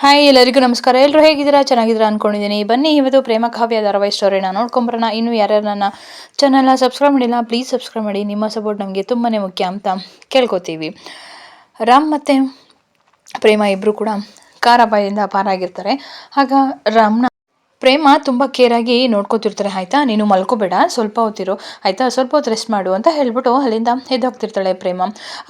Hi, ಎಲ್ಲರಿಗೂ ನಮಸ್ಕಾರ. ಎಲ್ಲರೂ ಹೇಗಿದ್ದೀರಾ? ಚೆನ್ನಾಗಿದ್ದೀರಾ ಅನ್ಕೊಂಡಿದ್ದೀನಿ. ಬನ್ನಿ ಇವತ್ತು ಪ್ರೇಮ ಕಾವ್ಯ ಧಾರಾವಾಹಿ ಸ್ಟೋರಿನ ನೋಡ್ಕೊಂಬರೋಣ. ಇನ್ನು ಯಾರ್ಯಾರು ನನ್ನ ಚಾನಲ್ನ ಸಬ್ಸ್ಕ್ರೈಬ್ ಮಾಡಿಲ್ಲ ಪ್ಲೀಸ್ ಸಬ್ಸ್ಕ್ರೈಬ್ ಮಾಡಿ. ನಿಮ್ಮ ಸಪೋರ್ಟ್ ನಮಗೆ ತುಂಬಾ ಮುಖ್ಯ ಅಂತ ಕೇಳ್ಕೊತೀವಿ. ರಾಮ್ ಮತ್ತು ಪ್ರೇಮ ಇಬ್ಬರು ಕೂಡ ಕಾರಾಬಾಯಿಂದ ಪಾರಾಗಿರ್ತಾರೆ. ಆಗ ರಾಮ್ನ ಪ್ರೇಮ ತುಂಬ ಕೇರಾಗಿ ನೋಡ್ಕೋತಿರ್ತಾರೆ, ಆಯಿತಾ? ನೀನು ಮಲ್ಕೋಬೇಡ, ಸ್ವಲ್ಪ ಹೊತ್ತಿರು, ಆಯಿತಾ? ಸ್ವಲ್ಪ ಹೊತ್ತು ರೆಸ್ಟ್ ಮಾಡು ಅಂತ ಹೇಳ್ಬಿಟ್ಟು ಅಲ್ಲಿಂದ ಎದ್ದೋಗ್ತಿರ್ತಾಳೆ ಪ್ರೇಮ.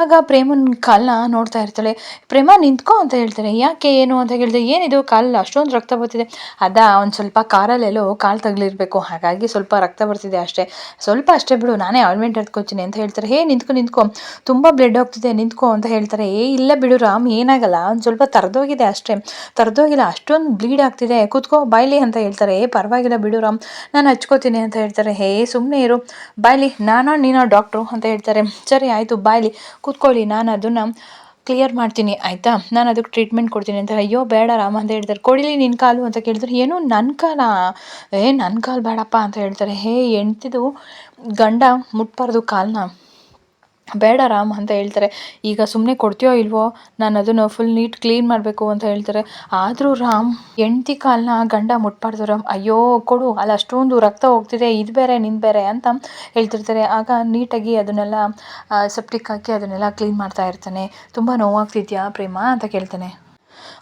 ಆಗ ಪ್ರೇಮನ ಕಾಲನ್ನ ನೋಡ್ತಾ ಇರ್ತಾಳೆ, ಪ್ರೇಮ, ನಿಂತ್ಕೋ ಅಂತ ಹೇಳ್ತಾರೆ. ಯಾಕೆ, ಏನು ಅಂತ ಹೇಳಿದ್ರೆ ಏನಿದು? ಕಾಲಲ್ಲಿ ಅಷ್ಟೊಂದು ರಕ್ತ ಬರ್ತಿದೆ. ಅದ, ಒಂದು ಸ್ವಲ್ಪ ಕಾರಲ್ಲೆಲ್ಲೋ ಕಾಲು ತಗಲಿರ್ಬೇಕು, ಹಾಗಾಗಿ ಸ್ವಲ್ಪ ರಕ್ತ ಬರ್ತಿದೆ ಅಷ್ಟೇ. ಸ್ವಲ್ಪ ಅಷ್ಟೇ ಬಿಡು, ನಾನೇ ಆಲ್ಮೆಂಟ್ ಎತ್ಕೋತೀನಿ ಅಂತ ಹೇಳ್ತಾರೆ. ಹೇ, ನಿಂತ್ಕೊ ನಿಂತ್ಕೊ. ತುಂಬ ಬ್ಲಡ್ ಹೋಗ್ತಿದೆ, ನಿಂತ್ಕೊ ಅಂತ ಹೇಳ್ತಾರೆ. ಏ, ಇಲ್ಲ ಬಿಡು ರಾಮ್, ಏನಾಗಲ್ಲ. ಒಂದು ಸ್ವಲ್ಪ ತರದೋಗಿದೆ ಅಷ್ಟೇ. ತರದೋಗಿಲ್ಲ, ಅಷ್ಟೊಂದು ಬ್ಲೀಡ್ ಆಗ್ತಿದೆ. ಕೂತ್ಕೋ, ಬಾಯ್ಲಿ ಅಂತ ಹೇಳ್ತಾರೆ, ಏ, ಪರವಾಗಿಲ್ಲ ಬಿಡು ರಾಮ್, ನಾನು ಹಚ್ಕೋತೀನಿ ಅಂತ ಹೇಳ್ತಾರೆ. ಹೇ ಸುಮ್ಮನೆ ಇರು. ಬಾಯ್ಲಿ, ನಾನೋ ನೀನೋ ಡಾಕ್ಟ್ರು ಅಂತ ಹೇಳ್ತಾರೆ. ಸರಿ, ಆಯಿತು, ಬಾಯ್ಲಿ, ಕೂತ್ಕೊಳ್ಳಿ, ನಾನು ಅದನ್ನು ಕ್ಲಿಯರ್ ಮಾಡ್ತೀನಿ, ಆಯಿತಾ? ನಾನು ಅದಕ್ಕೆ ಟ್ರೀಟ್ಮೆಂಟ್ ಕೊಡ್ತೀನಿ ಅಂತ ಅಯ್ಯೋ, ಬೇಡ ರಾಮ ಅಂತ ಹೇಳ್ತಾರೆ. ಕೊಡಿಲಿ ನಿನ್ನ ಕಾಲು ಅಂತ ಕೇಳ್ತಾರೆ ಏನು ನನ್ನ ಕಾಲ? ಏ ನನ್ನ ಕಾಲು ಬೇಡಪ್ಪ ಅಂತ ಹೇಳ್ತಾರೆ. ಹೇ, ಹೆಂಡ್ತಿದು ಗಂಡ ಮುಟ್ಬಾರ್ದು ಕಾಲನ್ನ ಬೇಡ ರಾಮ್ ಅಂತ ಹೇಳ್ತಾರೆ. ಈಗ ಸುಮ್ಮನೆ ಕೊಡ್ತೀಯೋ ಇಲ್ವೋ? ನಾನು ಅದನ್ನು ಫುಲ್ ನೀಟ್ ಕ್ಲೀನ್ ಮಾಡಬೇಕು ಅಂತ ಹೇಳ್ತಾರೆ. ಆದರೂ ರಾಮ್, ಹೆಂಡ್ತಿ ಕಾಲನ್ನ ಗಂಡ ಮುಟ್ಬಾರ್ದು ರಾಮ್. ಅಯ್ಯೋ, ಕೊಡು. ಅಲ್ಲಿ ಅಷ್ಟೊಂದು ರಕ್ತ ಹೋಗ್ತಿದೆ. ಇದು ಬೇರೆ, ನಿಂದು ಬೇರೆ ಅಂತ ಹೇಳ್ತಿರ್ತಾರೆ. ಆಗ ನೀಟಾಗಿ ಅದನ್ನೆಲ್ಲ ಸೆಪ್ಟಿಕ್ ಹಾಕಿ ಅದನ್ನೆಲ್ಲ ಕ್ಲೀನ್ ಮಾಡ್ತಾ ಇರ್ತಾನೆ. ತುಂಬ ನೋವಾಗ್ತಿದ್ಯಾ ಪ್ರೇಮ ಅಂತ ಕೇಳ್ತಾನೆ.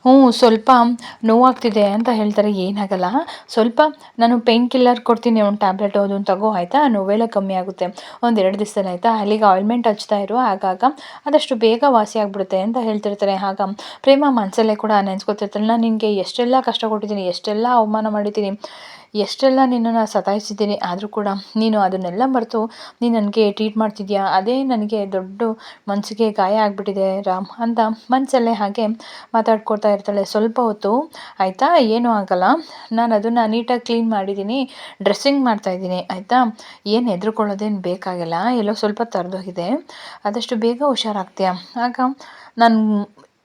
ಹ್ಞೂ, ಸ್ವಲ್ಪ ನೋವಾಗ್ತಿದೆ ಅಂತ ಹೇಳ್ತಾರೆ, ಏನಾಗಲ್ಲ. ಸ್ವಲ್ಪ ನಾನು ಪೇಯ್ನ್ ಕಿಲ್ಲರ್ ಕೊಡ್ತೀನಿ, ಒಂದು ಟ್ಯಾಬ್ಲೆಟು ಅದನ್ನು ತಗೋ, ಆಯಿತಾ? ನೋವೆಲ್ಲ ಕಮ್ಮಿ ಆಗುತ್ತೆ. ಒಂದು ಎರಡು ದಿವಸದಲ್ಲಿ, ಆಯಿತಾ? ಅಲ್ಲಿಗೆ ಆಯಿಲ್ಮೆಂಟ್ ಹಚ್ತಾ ಇರು, ಆಗಾಗ ಆದಷ್ಟು ಬೇಗ ವಾಸಿ ಆಗಿಬಿಡುತ್ತೆ ಅಂತ ಹೇಳ್ತಿರ್ತಾರೆ. ಆಗ ಪ್ರೇಮ ಮನಸಲ್ಲೇ ಕೂಡ ನೆನೆಸ್ಕೊತಿರ್ತಾಳೆ ನಾನು ನಿನಗೆ ಎಷ್ಟೆಲ್ಲ ಕಷ್ಟ ಕೊಟ್ಟಿದ್ದೀನಿ, ಎಷ್ಟೆಲ್ಲ ಅವಮಾನ ಮಾಡಿದ್ದೀನಿ ಎಷ್ಟೆಲ್ಲ ನಿನ್ನನ್ನು ಸತಾಯಿಸಿದ್ದೀನಿ ಆದರೂ ಕೂಡ ನೀನು ಅದನ್ನೆಲ್ಲ ಮರೆತು ನೀನು ನನಗೆ ಟ್ರೀಟ್ ಮಾಡ್ತಿದ್ಯಾ? ಅದೇ ನನಗೆ ದೊಡ್ಡ ಮನಸ್ಸಿಗೆ ಗಾಯ ಆಗಿಬಿಟ್ಟಿದೆ ರಾಮ್ ಅಂತ ಮನಸ್ಸಲ್ಲೇ ಹಾಗೆ ಮಾತಾಡ್ಕೊಳ್ತಾ ಇರ್ತಾಳೆ. ಸ್ವಲ್ಪ ಹೊತ್ತು ಆಯಿತಾ? ಏನೂ ಆಗಲ್ಲ. ನಾನು ಅದನ್ನು ನೀಟಾಗಿ ಕ್ಲೀನ್ ಮಾಡಿದ್ದೀನಿ. ಡ್ರೆಸ್ಸಿಂಗ್ ಮಾಡ್ತಾಯಿದ್ದೀನಿ ಆಯಿತಾ? ಏನು ಹೆದ್ರುಕೊಳ್ಳೋದೇನು ಬೇಕಾಗಿಲ್ಲ. ಎಲ್ಲೋ ಸ್ವಲ್ಪ ತರದೋಗಿದೆ. ಆದಷ್ಟು ಬೇಗ ಹುಷಾರಾಗ್ತೀಯ. ಆಗ ನಾನು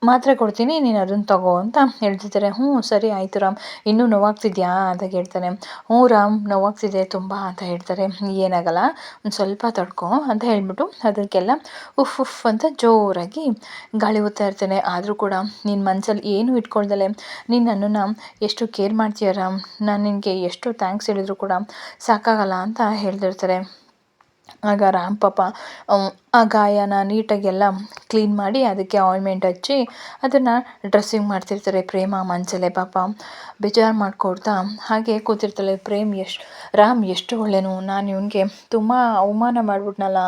ಮಾತ್ರೆ ಕೊಡ್ತೀನಿ, ನೀನು ಅದನ್ನು ತಗೋ ಅಂತ ಹೇಳ್ತಿದ್ದಾರೆ ಹ್ಞೂ, ಸರಿ ಆಯಿತು ರಾಮ್. ಇನ್ನೂ ನೋವಾಗ್ತಿದ್ಯಾ ಅಂತ ಕೇಳ್ತಾನೆ. ಹ್ಞೂ ರಾಮ್, ನೋವಾಗ್ತಿದೆ ತುಂಬ ಅಂತ ಹೇಳ್ತಾರೆ. ಏನಾಗಲ್ಲ, ಒಂದು ಸ್ವಲ್ಪ ತಡ್ಕೊ ಅಂತ ಹೇಳಿಬಿಟ್ಟು ಅದಕ್ಕೆಲ್ಲ ಉಫ್ ಉಫ್ ಅಂತ ಜೋರಾಗಿ ಗಾಳಿ ಓದ್ತಾ ಇರ್ತಾನೆ. ಆದರೂ ಕೂಡ ನಿನ್ನ ಮನಸ್ಸಲ್ಲಿ ಏನೂ ಇಟ್ಕೊಳ್ದಲೆ. ನೀನು ನನ್ನನ್ನು ಎಷ್ಟು ಕೇರ್ ಮಾಡ್ತೀಯ ರಾಮ್? ನಾನು ನಿನಗೆ ಎಷ್ಟು ಥ್ಯಾಂಕ್ಸ್ ಹೇಳಿದ್ರು ಕೂಡ ಸಾಕಾಗಲ್ಲ ಅಂತ ಹೇಳ್ತಿರ್ತಾರೆ. ಆಗ ರಾಮ್ ಪಾಪ ಆ ಗಾಯನ ನೀಟಾಗೆಲ್ಲ ಕ್ಲೀನ್ ಮಾಡಿ ಅದಕ್ಕೆ ಆಯಿಂಟ್ಮೆಂಟ್ ಹಚ್ಚಿ ಅದನ್ನು ಡ್ರೆಸ್ಸಿಂಗ್ ಮಾಡ್ತಿರ್ತಾರೆ ಪ್ರೇಮ, ಮನಸಲ್ಲೇ ಪಾಪ. ಬೇಜಾರು ಮಾಡಿಕೊಡ್ತಾ ಹಾಗೆ ಕೂತಿರ್ತಾಳೆ ಪ್ರೇಮ್ ಎಷ್ಟು ರಾಮ್ ಎಷ್ಟು ಒಳ್ಳೆಯನು ನಾನು ಇವನಿಗೆ ತುಂಬ ಅವಮಾನ ಮಾಡಿಬಿಟ್ನಲ್ಲ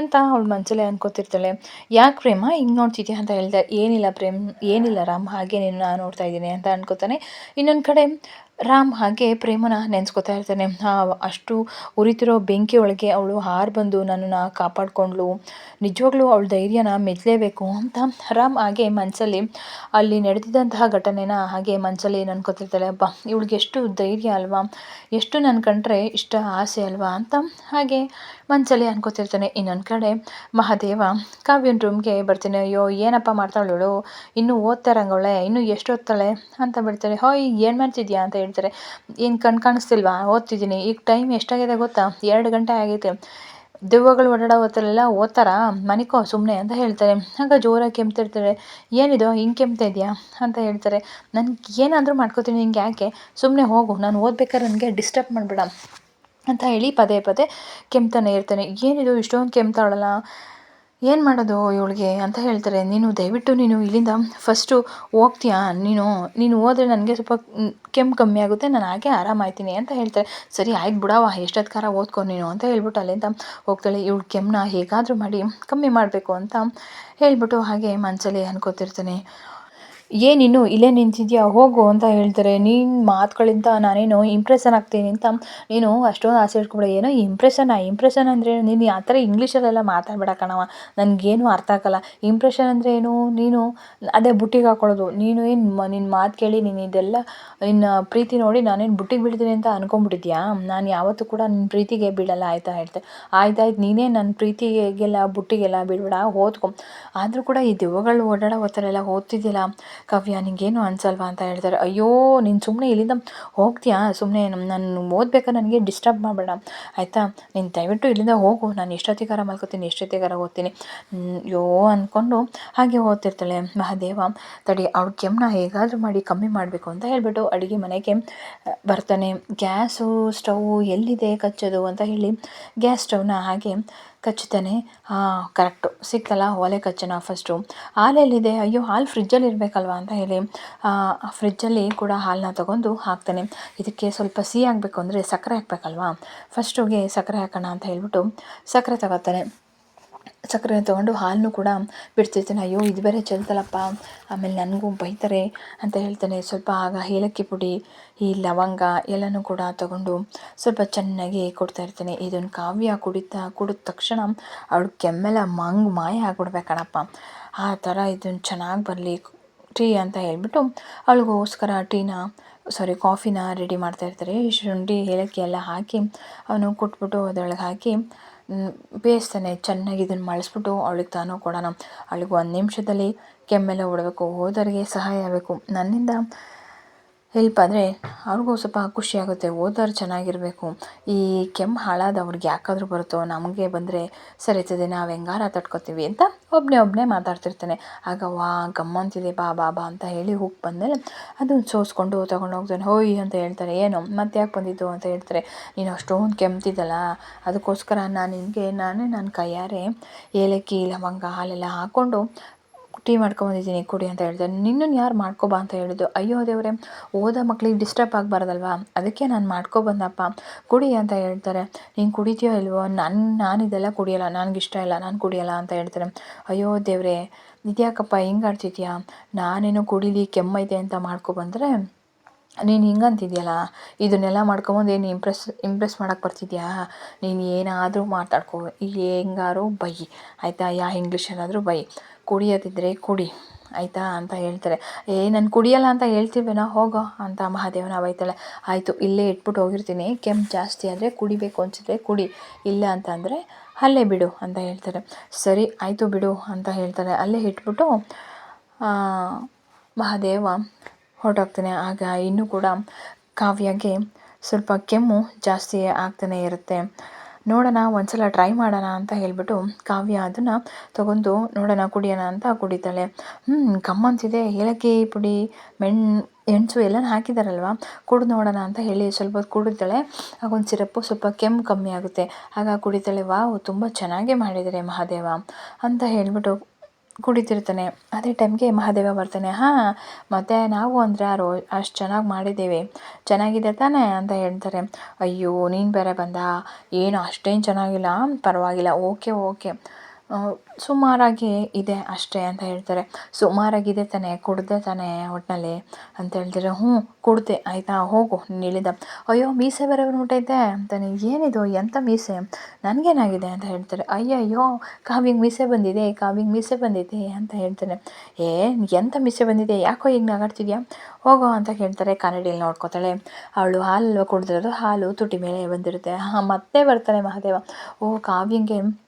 ಅಂತ ಅವಳು ಮನಸಲ್ಲೇ ಅನ್ಕೋತಿರ್ತಾಳೆ. ಯಾಕೆ ಪ್ರೇಮ, ಹಿಂಗೆ ನೋಡ್ತಿದ್ಯಾ ಅಂತ ಹೇಳ್ದೆ, ಏನಿಲ್ಲ ಪ್ರೇಮ್, ಏನಿಲ್ಲ ರಾಮ್ ಹಾಗೆ ನಾನು ನೋಡ್ತಾ ಇದ್ದೀನಿ ಅಂತ ಅನ್ಕೋತಾನೆ. ಇನ್ನೊಂದು ಕಡೆ ರಾಮ್ ಹಾಗೆ ಪ್ರೇಮನ ನೆನೆಸ್ಕೊತಾ ಇರ್ತಾನೆ. ಅಷ್ಟು ಉರಿತಿರೋ ಬೆಂಕಿ ಒಳಗೆ ಅವಳು ಹಾರ್ ಬಂದು ನನ್ನನ್ನು ಕಾಪಾಡಿಕೊಂಡ್ಳು ನಿಜವಾಗ್ಲೂ ಅವಳ ಧೈರ್ಯನ ಮೆಚ್ಚಲೇಬೇಕು ಅಂತ ರಾಮ್ ಹಾಗೆ ಮನಸ್ಸಲ್ಲಿ ಅಲ್ಲಿ ನಡೆದಿದ್ದಂತಹ ಘಟನೆನ ಹಾಗೆ ಮನಸ್ಸಲ್ಲಿ ನನ್ಕೋತಿರ್ತಾಳೆ. ಅಬ್ಬ ಇವಳಿಗೆ ಎಷ್ಟು ಧೈರ್ಯ ಅಲ್ವಾ? ಎಷ್ಟು ನನ್ನ ಕಂಡ್ರೆ ಇಷ್ಟ ಆಸೆ ಅಲ್ವಾ? ಅಂತ ಹಾಗೆ ಮನಸ್ಸಲ್ಲಿ ಅನ್ಕೋತಿರ್ತಾನೆ ಇನ್ನೊಂದು ಕಡೆ. ಮಹಾದೇವ, ಕಾವ್ಯನ ರೂಮ್ಗೆ ಬರ್ತೀನಿ, ಅಯ್ಯೋ, ಏನಪ್ಪ ಮಾಡ್ತಾಳು ಇನ್ನೂ ಓದ್ತಾರಂಗವಳೆ, ಇನ್ನೂ ಎಷ್ಟು ಓದ್ತಾಳೆ ಅಂತ ಬಿಡ್ತಾರೆ. ಹೋಯ್ ಏನು ಮಾಡ್ತಿದ್ಯಾ? ಅಂತ ಹೇಳ್ತಾರೆ. ಏನು ಕಣ್ ಕಾಣಿಸ್ತಿಲ್ವಾ? ಓದ್ತಿದ್ದೀನಿ. ಈಗ ಟೈಮ್ ಎಷ್ಟಾಗಿದೆ ಗೊತ್ತಾ? ಎರಡು ಗಂಟೆ ಆಗೈತೆ. ದೆವ್ವಗಳು ಓಡಾಡೋ ಹೊತ್ತಲ್ಲೆಲ್ಲ ಓದ್ತಾರಾ? ಮನಿಕೋ ಸುಮ್ಮನೆ ಅಂತ ಹೇಳ್ತಾರೆ. ಆಗ ಜೋರಾಗಿ ಕೆಮ್ತಿರ್ತಾರೆ. ಏನಿದು? ಹಿಂಗೆ ಕೆಮ್ತಾ ಇದೆಯಾ? ಅಂತ ಹೇಳ್ತಾರೆ. ನನಗೆ ಏನಾದರೂ ಮಾಡ್ಕೋತೀನಿ ಹಿಂಗೆ ಯಾಕೆ? ಸುಮ್ಮನೆ ಹೋಗು. ನಾನು ಓದ್ಬೇಕಾದ್ರೆ ನನಗೆ ಡಿಸ್ಟರ್ಬ್ ಮಾಡಬೇಡ. ಅಂತ ಹೇಳಿ ಪದೇ ಪದೇ ಕೆಮ್ತಾನೆ ಇರ್ತಾನೆ. ಏನಿದು ಇಷ್ಟೊಂದು ಕೆಮ್ತಾಳಲ್ಲ? ಏನು ಮಾಡೋದು ಇವಳಿಗೆ ಅಂತ ಹೇಳ್ತಾರೆ. ನೀನು ದಯವಿಟ್ಟು ನೀನು ಇಲ್ಲಿಂದ ಫಸ್ಟು ಹೋಗ್ತೀಯಾ? ನೀನು ನೀನು ಹೋದ್ರೆ ನನಗೆ ಸ್ವಲ್ಪ ಕೆಮ್ಮು ಕಮ್ಮಿ ಆಗುತ್ತೆ. ನಾನು ಹಾಗೆ ಆರಾಮಾಯ್ತೀನಿ ಅಂತ ಹೇಳ್ತಾರೆ. ಸರಿ, ಆಯ್ತು ಬಿಡವ ಎಷ್ಟೊತ್ಕಾರ ಓದ್ಕೊ ನೀನು ಅಂತ ಹೇಳ್ಬಿಟ್ಟು ಅಲ್ಲಿಂದ ಹೋಗ್ತಾಳೆ. ಇವಳು ಕೆಮ್ಮನ್ನ ಹೇಗಾದರೂ ಮಾಡಿ ಕಮ್ಮಿ ಮಾಡಬೇಕು ಅಂತ ಹೇಳ್ಬಿಟ್ಟು ಹಾಗೆ ಮನಸ್ಸಲ್ಲಿ ಅನ್ಕೋತಿರ್ತಾನೆ. ಏನಿನ್ನು ಇಲ್ಲೇ ನಿಂತಿದ್ಯಾ? ಹೋಗು ಅಂತ ಹೇಳ್ತಾರೆ. ನೀನು ಮಾತುಗಳಿಂದ ನಾನೇನು ಇಂಪ್ರೆಷನ್ ಆಗ್ತೀನಿ ಅಂತ ನೀನು ಅಷ್ಟೊಂದು ಆಸೆ ಇಟ್ಕೊಬೇಡ. ಏನೋ ಇಂಪ್ರೆಷನ್ ಇಂಪ್ರೆಷನ್ ಅಂದರೆ ನೀನು ಆ ಥರ ಇಂಗ್ಲೀಷಲ್ಲೆಲ್ಲ ಮಾತಾಡಬೇಡ ಕಣವ ನನಗೇನು ಅರ್ಥ ಆಗಲ್ಲ. ಇಂಪ್ರೆಷನ್ ಅಂದರೆ ಏನು? ನೀನು ಅದೇ ಬುಟ್ಟಿಗೆ ಹಾಕೊಳ್ಳೋದು. ನೀನು ಏನು ನಿನ್ನ ಮಾತು ಕೇಳಿ ನೀನು ಇದೆಲ್ಲ, ನಿನ್ನ ಪ್ರೀತಿ ನೋಡಿ ನಾನೇನು ಬುಟ್ಟಿಗೆ ಬೀಳ್ತೀನಿ ಅಂತ ಅನ್ಕೊಂಬಿಟ್ಟಿದ್ಯಾ ನಾನು ಯಾವತ್ತೂ ಕೂಡ ನಿನ್ನ ಪ್ರೀತಿಗೆ ಬೀಳಲ್ಲ, ಆಯ್ತಾ ಹೇಳ್ತೆ. ಆಯ್ತಾಯ್ತು, ನೀನೇ ನನ್ನ ಪ್ರೀತಿಗೆಲ್ಲ, ಬುಟ್ಟಿಗೆಲ್ಲ ಬೀಳ್ಬೇಡ, ಓದ್ಕೊ. ಆದರೂ ಕೂಡ ಈ ದೆವ್ವಗಳು ಓಡಾಡೋ ಹೊತ್ತಲ್ಲೆಲ್ಲ ಓದ್ತಿದ್ದಿಲ್ಲ ಕಾವ್ಯ, ನಿಂಗೇನು ಅನ್ಸಲ್ವಾ ಅಂತ ಹೇಳ್ತಾರೆ. ಅಯ್ಯೋ, ನೀನು ಸುಮ್ಮನೆ ಇಲ್ಲಿಂದ ಹೋಗ್ತೀಯಾ? ಸುಮ್ಮನೆ ನಾನು ಓದ್ಬೇಕಾದ್ರೆ ನನಗೆ ಡಿಸ್ಟರ್ಬ್ ಮಾಡಬೇಡ. ಆಯಿತಾ? ನೀನು ದಯವಿಟ್ಟು ಇಲ್ಲಿಂದ ಹೋಗು. ನಾನು ಎಷ್ಟೊತ್ತಿಗಾರ ಮಲ್ಕೋತೀನಿ, ಎಷ್ಟೊತ್ತಿಗಾರ ಓದ್ತೀನಿ. ಅಯ್ಯೋ ಅಂದ್ಕೊಂಡು ಹಾಗೆ ಓದ್ತಿರ್ತಾಳೆ ಮಹಾದೇವ. ತಡಿ, ಅವ್ಳ ಕೆಮ್ಮನ್ನ ಹೇಗಾದರೂ ಮಾಡಿ ಕಮ್ಮಿ ಮಾಡಬೇಕು ಅಂತ ಹೇಳಿಬಿಟ್ಟು ಅಡುಗೆ ಮನೆಗೆ ಬರ್ತಾನೆ. ಗ್ಯಾಸು, ಸ್ಟವ್ ಎಲ್ಲಿದೆ ಕಚ್ಚೋದು ಅಂತ ಹೇಳಿ ಗ್ಯಾಸ್ ಸ್ಟವ್ನ ಹಾಗೆ ಕಚ್ಚುತ್ತಾನೆ. ಹಾಂ, ಕರೆಕ್ಟು. ಸಿಕ್ತಲ್ಲ, ಒಲೆ ಕಚ್ಚೋಣ ಫಸ್ಟು ಹಾಲೆಲ್ಲಿದೆ. ಅಯ್ಯೋ, ಹಾಲು ಫ್ರಿಜ್ಜಲ್ಲಿ ಇರಬೇಕಲ್ವಾ ಅಂತ ಹೇಳಿ ಫ್ರಿಜ್ಜಲ್ಲಿ ಕೂಡ ಹಾಲನ್ನ ತೊಗೊಂಡು ಹಾಕ್ತಾನೆ. ಇದಕ್ಕೆ ಸ್ವಲ್ಪ ಸಿಹಿ ಆಗಬೇಕು ಅಂದರೆ ಸಕ್ಕರೆ ಹಾಕಬೇಕಲ್ವಾ? ಫಸ್ಟುಗೆ ಸಕ್ಕರೆ ಹಾಕೋಣ ಅಂತ ಹೇಳ್ಬಿಟ್ಟು ಸಕ್ಕರೆ ತಗೋತಾನೆ. ಸಕ್ಕರೆ ತೊಗೊಂಡು ಹಾಲನ್ನು ಕೂಡ ಬಿಡ್ತಿರ್ತಾನೆ. ಅಯ್ಯೋ, ಇದು ಬೇರೆ ಚೆಲ್ತಲ್ಲಪ್ಪ. ಆಮೇಲೆ ನನಗೂ ಬೈತಾರೆ ಅಂತ ಹೇಳ್ತಾನೆ. ಸ್ವಲ್ಪ ಆಗ ಏಲಕ್ಕಿ ಪುಡಿ, ಈ ಲವಂಗ ಎಲ್ಲನೂ ಕೂಡ ತಗೊಂಡು ಸ್ವಲ್ಪ ಚೆನ್ನಾಗಿ ಕೊಡ್ತಾ ಇರ್ತಾನೆ. ಇದನ್ನು ಕಾವ್ಯ ಕುಡಿತಾ, ಕುಡಿದ ತಕ್ಷಣ ಅವಳು ಕೆಮ್ಮೆಲ್ಲ ಮಂಗ್ ಮಾಯ ಆಗಿಬಿಡ್ಬೇಕಣಪ್ಪ ಆ ಥರ ಇದನ್ನು ಚೆನ್ನಾಗಿ ಬರಲಿ, ಟೀ ಅಂತ ಹೇಳ್ಬಿಟ್ಟು ಅವಳಿಗೋಸ್ಕರ ಟೀನ, ಸಾರಿ, ಕಾಫಿನ ರೆಡಿ ಮಾಡ್ತಾ ಇರ್ತಾರೆ. ಶುಂಠಿ, ಏಲಕ್ಕಿ ಎಲ್ಲ ಹಾಕಿ ಅವನು ಕೊಟ್ಬಿಟ್ಟು ಅದರೊಳಗೆ ಹಾಕಿ ಬೇಯಿಸ್ತಾನೆ ಚೆನ್ನಾಗಿ ಇದನ್ನು ಮಳಸ್ಬಿಟ್ಟು ಅವಳಿಗೆ ತಾನು ಕೊಡೋಣ. ಅವಳಿಗೆ ಒಂದು ನಿಮಿಷದಲ್ಲಿ ಕೆಮ್ಮೆಲ್ಲ ಓಡಬೇಕು ಹೋದವರಿಗೆ ಸಹಾಯ ಆಗಬೇಕು. ನನ್ನಿಂದ ಹೆಲ್ಪ್ ಆದರೆ ಅವ್ರಿಗೂ ಸ್ವಲ್ಪ ಖುಷಿಯಾಗುತ್ತೆ ಓದೋರು ಚೆನ್ನಾಗಿರಬೇಕು. ಈ ಕೆಮ್ಮು ಹಾಳಾದ ಅವ್ರಿಗೆ ಯಾಕಾದರೂ ಬರುತ್ತೋ, ನಮಗೆ ಬಂದರೆ ಸರಿತದೆ ನಾವು ಹೆಂಗಾರ ತಟ್ಕೊತೀವಿ ಅಂತ ಒಬ್ಬನೇ ಒಬ್ಬನೇ ಮಾತಾಡ್ತಿರ್ತಾನೆ. ಆಗ ವಾ, ಗಮ್ಮಂತಿದೆ, ಬಾ ಬಾ ಬಾ ಅಂತ ಹೇಳಿ ಹೋಗಿ ಬಂದಮೇಲೆ ಅದನ್ನು ಸೋಸ್ಕೊಂಡು ತಗೊಂಡು ಹೋಗ್ತಾನೆ. ಹೋಯ್ ಅಂತ ಹೇಳ್ತಾರೆ. ಏನು, ಮತ್ತೆ ಯಾಕೆ ಬಂದಿದ್ದು? ಅಂತ ಹೇಳ್ತಾರೆ. ನೀನು ಅಷ್ಟೊಂದು ಕೆಮ್ತಿದ್ದಲ್ಲ ಅದಕ್ಕೋಸ್ಕರ ನಾನು ನಿನಗೆ, ನಾನೇ ನನ್ನ ಕೈಯಾರೆ ಏಲಕ್ಕಿ, ಲವಂಗ ಹಾಲೆಲ್ಲ ಹಾಕ್ಕೊಂಡು ಟೀ ಮಾಡ್ಕೊಂಬಂದಿದ್ದೀನಿ ಕುಡಿ ಅಂತ ಹೇಳ್ತಾರೆ ನಿನ್ನನ್ನು ಯಾರು ಮಾಡ್ಕೊಬಾ ಅಂತ ಹೇಳಿದ್ದು? ಅಯ್ಯೋ ದೇವರೇ, ಓದೋ ಮಕ್ಳಿಗೆ ಡಿಸ್ಟರ್ಬ್ ಆಗಬಾರ್ದಲ್ವಾ? ಅದಕ್ಕೆ ನಾನು ಮಾಡ್ಕೊಬಂದಪ್ಪ ಕುಡಿ ಅಂತ ಹೇಳ್ತಾರೆ. ನೀನು ಕುಡಿತೀಯೋ ಇಲ್ವೋ? ನನ್ನ ನಾನು ಇದೆಲ್ಲ ಕುಡಿಯೋಲ್ಲ ನನಗೆ ಇಷ್ಟ ಇಲ್ಲ, ನಾನು ಕುಡಿಯೋಲ್ಲ ಅಂತ ಹೇಳ್ತಾರೆ. ಅಯ್ಯೋ ದೇವರೇ, ಇದ್ಯಾಕಪ್ಪ ಹಿಂಗೆ ನಾನೇನು ನಾನೇನೋ ಕುಡೀಲಿ, ಕೆಮ್ಮೈತೆ ಅಂತ ಮಾಡ್ಕೊಬಂದರೆ ನೀನು ಅಂತಿದ್ಯಲ್ಲ ಇದನ್ನೆಲ್ಲ ಮಾಡ್ಕೊಂಬಂದು ಏನು ಇಂಪ್ರೆಸ್ ಇಂಪ್ರೆಸ್ ಮಾಡೋಕ್ಕೆ ಬರ್ತಿದ್ಯಾ? ನೀನು ಏನಾದರೂ ಮಾತಾಡ್ಕೋ. ಹೆಂಗಾರು ಬೈ. ಆಯಿತಾ? ಯಾ ಇಂಗ್ಲೀಷಲ್ಲಾದರೂ ಬೈ. ಕುಡಿಯೋದಿದ್ದರೆ ಕುಡಿ. ಆಯಿತಾ? ಅಂತ ಹೇಳ್ತಾರೆ. ಏ, ನಾನು ಕುಡಿಯಲ್ಲ ಅಂತ ಹೇಳ್ತೀವೇನೋ ಹೋಗೋ ಅಂತ ಮಹಾದೇವನ ಬೈತಾಳೆ. ಆಯಿತು, ಇಲ್ಲೇ ಇಟ್ಬಿಟ್ಟು ಹೋಗಿರ್ತೀನಿ. ಕೆಮ್ಮು ಜಾಸ್ತಿ ಆದರೆ ಕುಡಿಬೇಕು ಅನಿಸಿದ್ರೆ ಕುಡಿ. ಇಲ್ಲ ಅಂತ ಅಂದರೆ ಅಲ್ಲೇ ಬಿಡು ಅಂತ ಹೇಳ್ತಾರೆ. ಸರಿ, ಆಯಿತು ಬಿಡು ಅಂತ ಹೇಳ್ತಾರೆ. ಅಲ್ಲೇ ಇಟ್ಬಿಟ್ಟು ಮಹಾದೇವ ಹೊರಟೋಗ್ತಾನೆ. ಆಗ ಇನ್ನೂ ಕೂಡ ಕಾವ್ಯಗೆ ಸ್ವಲ್ಪ ಕೆಮ್ಮು ಜಾಸ್ತಿ ಆಗ್ತಾನೆ ಇರುತ್ತೆ. ನೋಡೋಣ, ಒಂದ್ಸಲ ಟ್ರೈ ಮಾಡೋಣ ಅಂತ ಹೇಳಿಬಿಟ್ಟು ಕಾವ್ಯ ಅದನ್ನು ತಗೊಂಡು, ನೋಡೋಣ ಕುಡಿಯೋಣ ಅಂತ ಕುಡಿತಾಳೆ. ಹ್ಞೂ ಗಮ್ಮಂತಿದೆ ಏಲಕ್ಕಿ ಪುಡಿ, ಮೆಣ್ ಎಣಸು ಎಲ್ಲನೂ ಹಾಕಿದಾರಲ್ವ? ಕುಡ್ದು ನೋಡೋಣ ಅಂತ ಹೇಳಿ ಸ್ವಲ್ಪ ಹೊತ್ತು ಕುಡಿತಾಳೆ. ಆಗೊಂದು ಸಿರಪ್ಪು ಸ್ವಲ್ಪ ಕೆಮ್ಮು ಕಮ್ಮಿ ಆಗುತ್ತೆ. ಆಗ ಕುಡಿತಾಳೆ, ವಾವ್, ತುಂಬ ಚೆನ್ನಾಗೇ ಮಾಡಿದ್ದಾರೆ ಮಹಾದೇವ ಅಂತ ಹೇಳಿಬಿಟ್ಟು ಕುಡಿತಿರ್ತಾನೆ ಅದೇ ಟೈಮ್ಗೆ ಮಹಾದೇವ ಬರ್ತಾನೆ. ಹಾಂ, ಮತ್ತೆ ನಾವು ಅಂದರೆ ರೋ, ಅಷ್ಟು ಚೆನ್ನಾಗಿ ಮಾಡಿದ್ದೇವೆ. ಚೆನ್ನಾಗಿದೆ ತಾನೇ ಅಂತ ಹೇಳ್ತಾರೆ. ಅಯ್ಯೋ, ನೀನು ಬೇರೆ ಬಂದ? ಏನು, ಅಷ್ಟೇನು ಚೆನ್ನಾಗಿಲ್ಲ? ಪರವಾಗಿಲ್ಲ. Okay okay. ಸುಮಾರಾಗಿ ಇದೆ ಅಷ್ಟೇ ಅಂತ ಹೇಳ್ತಾರೆ. ಸುಮಾರಾಗಿದೆ ತಾನೆ, ಕುಡ್ದೆ ತಾನೆ ಒಟ್ಟಿನಲ್ಲಿ ಅಂತ ಹೇಳ್ತಾರೆ. ಹ್ಞೂ, ಕುಡ್ದೆ, ಆಯಿತಾ? ಹೋಗು, ನೀನು ಇಳಿದ. ಅಯ್ಯೋ, ಮೀಸೆ ಬೇರೆ ಮುಟ್ಟೈತೆ ಅಂತಾನೆ ಏನಿದು? ಎಂಥ ಮೀಸೆ? ನನಗೇನಾಗಿದೆ ಅಂತ ಹೇಳ್ತಾರೆ. ಅಯ್ಯಯ್ಯೋ ಕಾವಿಗೆ ಮೀಸೆ ಬಂದಿದೆ ಕಾವಿಗೆ ಮೀಸೆ ಬಂದಿದೆ ಅಂತ ಹೇಳ್ತಾನೆ ಏ ಎಂಥ ಮೀಸೆ ಬಂದಿದೆ? ಯಾಕೋ ಈಗ ನಗಾಡ್ತಿದ್ಯಾ? ಹೋಗೋ ಅಂತ ಕೇಳ್ತಾರೆ. ಕನ್ನಡಿಯಲ್ಲಿ ನೋಡ್ಕೋತಾಳೆ. ಅವಳು ಹಾಲು ಕುಡಿದಿರೋದು? ಹಾಲು ತುಟಿ ಮೇಲೆ ಬಂದಿರುತ್ತೆ. ಹಾಂ, ಮತ್ತೆ ಬರ್ತಾನೆ ಮಹಾದೇವ. ಓ, ಕಾವ್ಯಂಗೆ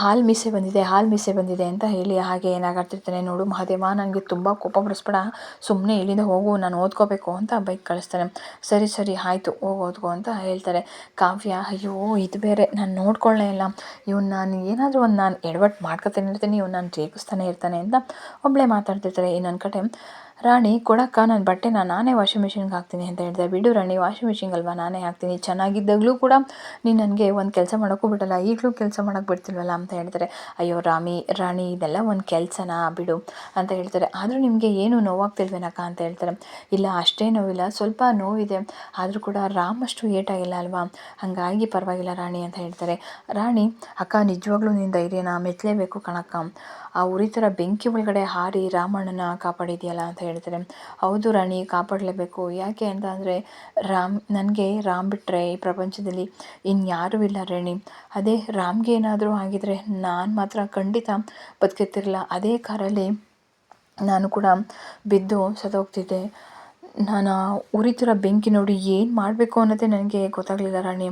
ಹಾಲು ಮೀಸೆ ಬಂದಿದೆ, ಹಾಲು ಮೀಸೆ ಬಂದಿದೆ ಅಂತ ಹೇಳಿ ಹಾಗೆ ಏನಾಗಾಡ್ತಿರ್ತಾನೆ ನೋಡು, ಮಹಾದೇವ ನನಗೆ ತುಂಬ ಕೋಪ ಬರಿಸ್ಬೇಡ ಸುಮ್ಮನೆ ಇಲ್ಲಿಂದ ಹೋಗು, ನಾನು ಓದ್ಕೋಬೇಕು ಅಂತ ಬೈಕ್ ಕಳಿಸ್ತಾನೆ ಸರಿ ಸರಿ, ಆಯಿತು, ಹೋಗಿ ಓದ್ಕೋ ಅಂತ ಹೇಳ್ತಾರೆ. ಕಾವ್ಯ, ಅಯ್ಯೋ, ಇದು ಬೇರೆ, ನಾನು ನೋಡ್ಕೊಳ್ಳೇ ಇಲ್ಲ. ಇವ್ನು ನಾನು ಏನಾದರೂ ಒಂದು ನಾನು ಎಡವಟ್ಟು ಮಾಡ್ಕೊತಾನೆ ಇರ್ತೀನಿ, ಇವನು ನಾನು ರೇಗಿಸ್ತಾನೆ ಇರ್ತಾನೆ ಅಂತ ಒಬ್ಬಳೇ ಮಾತಾಡ್ತಿರ್ತಾರೆ. ಇನ್ನೊಂದು ಕಡೆ ರಾಣಿ, ಕೊಡಕ್ಕ ನನ್ನ ಬಟ್ಟೆನ ನಾನೇ ವಾಷಿಂಗ್ ಮಿಷಿನ್ಗೆ ಹಾಕ್ತೀನಿ ಅಂತ ಹೇಳಿದೆ. ಬಿಡು ರಾಣಿ ವಾಷಿಂಗ್ ಮಿಷಿನ್ ಅಲ್ವಾ ನಾನೇ ಹಾಕ್ತೀನಿ. ಚೆನ್ನಾಗಿದ್ದಾಗಲೂ ಕೂಡ ನೀನು ನನಗೆ ಒಂದು ಕೆಲಸ ಮಾಡೋಕ್ಕೂ ಬಿಡಲ್ಲ, ಈಗಲೂ ಕೆಲಸ ಮಾಡೋಕ್ಕೆ ಬಿಡ್ತಿಲ್ವಲ್ಲ ಅಂತ ಹೇಳ್ತಾರೆ. ಅಯ್ಯೋ ರಾಮಿ, ರಾಣಿ, ಇದೆಲ್ಲ ಒಂದು ಕೆಲಸನಾ ಬಿಡು ಅಂತ ಹೇಳ್ತಾರೆ. ಆದರೂ ನಿಮಗೆ ಏನು ನೋವಾಗ್ತಿಲ್ವೇನಕ್ಕ ಅಂತ ಹೇಳ್ತಾರೆ. ಇಲ್ಲ, ಅಷ್ಟೇ ನೋವಿಲ್ಲ, ಸ್ವಲ್ಪ ನೋವಿದೆ. ಆದರೂ ಕೂಡ ರಾಮಷ್ಟು ಏಟಾಗಿಲ್ಲ ಅಲ್ವಾ? ಹಾಗಾಗಿ ಪರವಾಗಿಲ್ಲ ರಾಣಿ ಅಂತ ಹೇಳ್ತಾರೆ. ರಾಣಿ, ಅಕ್ಕ ನಿಜವಾಗ್ಲೂ ನಿನ್ನ ಧೈರ್ಯನ ಮೆಚ್ಚಲೇಬೇಕು ಕಣಕ್ಕ. ಆ ಉರಿತರ ಬೆಂಕಿ ಒಳಗಡೆ ಹಾರಿ ರಾಮಣ್ಣನ ಕಾಪಾಡಿದೆಯಲ್ಲ ಅಂತ ಹೇಳ್ತಾರೆ, ಹೌದು ರಾಣಿ, ಕಾಪಾಡಲೇಬೇಕು. ಯಾಕೆ ಅಂತ ಅಂದರೆ, ರಾಮ್, ನನಗೆ ರಾಮ್ ಬಿಟ್ಟರೆ ಈ ಪ್ರಪಂಚದಲ್ಲಿ ಇನ್ಯಾರೂ ಇಲ್ಲ ರಾಣಿ. ಅದೇ ರಾಮ್ಗೆ ಏನಾದರೂ ಆಗಿದ್ರೆ ನಾನು ಮಾತ್ರ ಖಂಡಿತ ಬದುಕುತ್ತಿರಲ್ಲ ಅದೇ ಕಾರಲ್ಲಿ ನಾನು ಕೂಡ ಬಿದ್ದು ಸತ್ತೋಗ್ತಿದ್ದೆ. ನಾನು ಉರಿತಿರೋ ಬೆಂಕಿ ನೋಡಿ ಏನು ಮಾಡಬೇಕು ಅನ್ನೋದೇ ನನಗೆ ಗೊತ್ತಾಗಲಿಲ್ಲ ರಾಣಿ.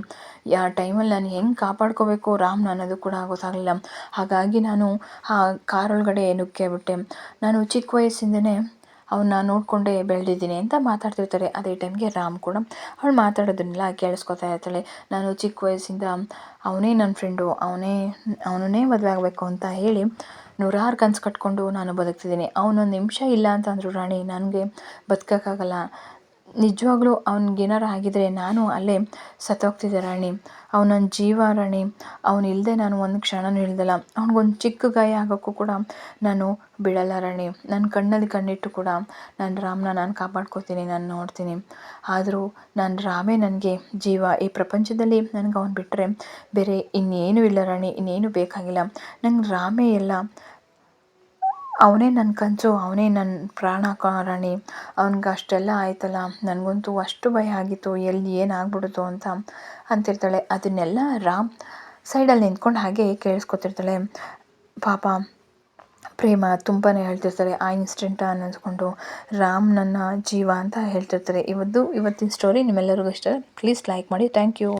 ಯಾ ಟೈಮಲ್ಲಿ ನಾನು ಹೆಂಗೆ ಕಾಪಾಡ್ಕೋಬೇಕು ರಾಮ್ ಅನ್ನೋದು ಕೂಡ ಗೊತ್ತಾಗಲಿಲ್ಲ. ಹಾಗಾಗಿ ನಾನು ಆ ಕಾರೊಳಗಡೆ ನುಗ್ಗೇ ಬಿಟ್ಟೆ ನಾನು ಚಿಕ್ಕ ವಯಸ್ಸಿಂದನೇ ಅವನ್ನ ನೋಡಿಕೊಂಡೇ ಬೆಳೆದಿದ್ದೀನಿ ಅಂತ ಮಾತಾಡ್ತಿರ್ತಾರೆ. ಅದೇ ಟೈಮ್ಗೆ ರಾಮ್ ಕೂಡ ಅವಳು ಮಾತಾಡೋದನ್ನೆಲ್ಲ ಕೇಳಿಸ್ಕೊತಾ ಇರ್ತಾಳೆ. ನಾನು ಚಿಕ್ಕ ವಯಸ್ಸಿಂದ ಅವನೇ ನನ್ನ ಫ್ರೆಂಡು ಅವನೇ, ಅವನನ್ನೇ ಮದುವೆ ಆಗಬೇಕು ಅಂತ ಹೇಳಿ ನೂರಾರು ಕನಸು ಕಟ್ಕೊಂಡು ನಾನು ಬದುಕ್ತಿದ್ದೀನಿ. ಅವನೊಂದು ನಿಮಿಷ ಇಲ್ಲ ಅಂತಂದ್ರು, ರಾಣಿ, ನನಗೆ ಬದುಕೋಕ್ಕಾಗಲ್ಲ. ನಿಜವಾಗ್ಲೂ ಅವ್ನಿಗೇನಾರು ಆಗಿದ್ರೆ ನಾನು ಅಲ್ಲೇ ಸತ್ತೋಗ್ತಿದ್ದೆ ರಾಣಿ. ಅವ್ನು ನನ್ನ ಜೀವ ರಾಣಿ. ಇಲ್ಲದೆ ನಾನು ಒಂದು ಕ್ಷಣನೂ ಇಳ್ದಲ್ಲ ಅವ್ನಿಗೊಂದು ಚಿಕ್ಕ ಗಾಯ ಆಗೋಕ್ಕೂ ಕೂಡ ನಾನು ಬಿಡಲ್ಲ ರಾಣಿ. ನನ್ನ ಕಣ್ಣಲ್ಲಿ ಕಣ್ಣಿಟ್ಟು ಕೂಡ ನಾನು ರಾಮನ ನಾನು ಕಾಪಾಡ್ಕೋತೀನಿ, ನಾನು ನೋಡ್ತೀನಿ. ಆದರೂ ನಾನು ರಾಮೇ ನನಗೆ ಜೀವ. ಈ ಪ್ರಪಂಚದಲ್ಲಿ ನನಗೆ ಅವ್ನು ಬಿಟ್ಟರೆ ಬೇರೆ ಇನ್ನೇನೂ ಇಲ್ಲ ರಾಣಿ. ಇನ್ನೇನು ಬೇಕಾಗಿಲ್ಲ. ನಂಗೆ ರಾಮೇ ಎಲ್ಲ ಅವನೇ ನನ್ನ ಕನಸು ಅವನೇ ನನ್ನ ಪ್ರಾಣ ಕಾರಣಿ ಅವ್ನಿಗೆ ಅಷ್ಟೆಲ್ಲ ಆಯ್ತಲ್ಲ, ನನಗಂತೂ ಅಷ್ಟು ಭಯ ಆಗಿತ್ತು, ಎಲ್ಲಿ ಏನಾಗ್ಬಿಡುತ್ತೋ ಅಂತ ಅಂತಿರ್ತಾಳೆ. ಅದನ್ನೆಲ್ಲ ರಾಮ್ ಸೈಡಲ್ಲಿ ನಿಂತ್ಕೊಂಡು ಹಾಗೆ ಕೇಳಿಸ್ಕೊತಿರ್ತಾಳೆ. ಪಾಪ, ಪ್ರೇಮ ತುಂಬಾ ಹೇಳ್ತಿರ್ತಾರೆ ಆ ಇನ್ಸಿಡೆಂಟ ಅನ್ನಿಸ್ಕೊಂಡು ರಾಮ್ ನನ್ನ ಜೀವ ಅಂತ ಹೇಳ್ತಿರ್ತಾರೆ. ಇವತ್ತು, ಇವತ್ತಿನ ಸ್ಟೋರಿ ನಿಮ್ಮೆಲ್ಲರಿಗೂ ಇಷ್ಟ ಪ್ಲೀಸ್ ಲೈಕ್ ಮಾಡಿ. Thank you